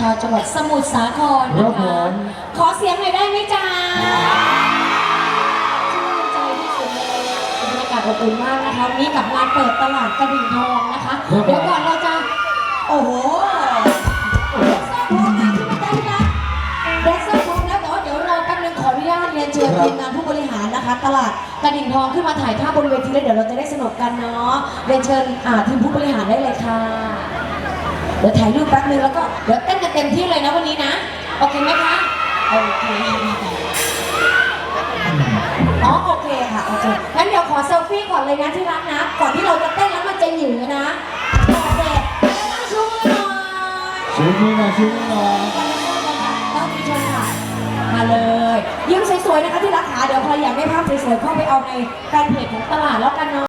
ฟนๆชาวจังหวัดสมุทรสาครครันะบผคะม ขอเสียงหน่อยได้ไหมจ๊ะชื่นใจที่สุดเลยบรรยากาศอบอุ่นมากนะคะวันนี้กับงานเปิดตลาดกระดิ่งทองนะคะ ครับผม เดี๋ยวก่อนเราจะ โอ้โหแดนเซอร์พร้อมแล้วที่มาเต้นนะแดนเซอร์พร้อมแล้วแต่ว่าเดี๋ยวรอแป๊บนึงขออนุญาตเรียนเชิญทีมงานผู้บริหารนะคะ ตลาดกระดิ่งทองขึ้นมาถ่ายภาพบนเวทีแล้วเดี๋ยวเราจะได้สนุกกันเนาะเรียนเชิญอ่าทีมผู้บริหารได้เลยค่ะ เดี๋ยวถ่ายรูปแป๊บนึงแล้วก็เดี๋ยวเต้นกันเต็มที่เลยนะวันนี้นะ โอเคไหมคะโอเคอ๋อโอเคค่ะโอเคงั้นเดี๋ยวขอเซลฟี่ก่อนเลยนะที่รักนะ ก่อนที่เราจะเต้นแล้วมันจะหยือนะโอเคตั้งชูมือหน่อยชูมือหน่อยชูมือหน่อยต้องมีชนค่ะมาเลยยิ้มสวยๆนะคะที่รักขาเดี๋ยวใครอยากได้ภาพสวยๆเข้าไปเอาในแฟนเพจของตลาดแล้วกันเนาะ